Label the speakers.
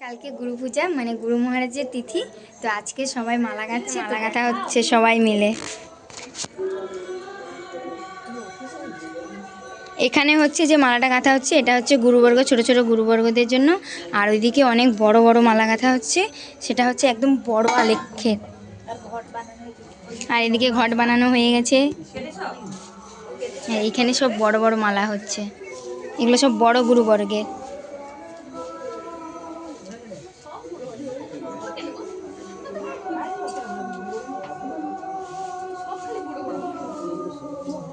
Speaker 1: কালকে গুরু পূজা মানে গুরু মহারাজের তিথি। তো আজকে সবাই মালা গাচ্ছে মালা গাঁথা হচ্ছে সবাই মিলে। এখানে হচ্ছে যে মালাটা গাঁথা হচ্ছে এটা হচ্ছে গুরুবর্গ ছোট ছোট গুরুবর্গদের জন্য। আর ওইদিকে অনেক বড় বড় মালা গাঁথা হচ্ছে সেটা হচ্ছে একদম বড় আলেখ্যের আর এদিকে ঘট বানানো হয়ে গেছে। হ্যাঁ এইখানে সব বড় বড় মালা হচ্ছে। এগুলো সব বড় গুরুবর্গের।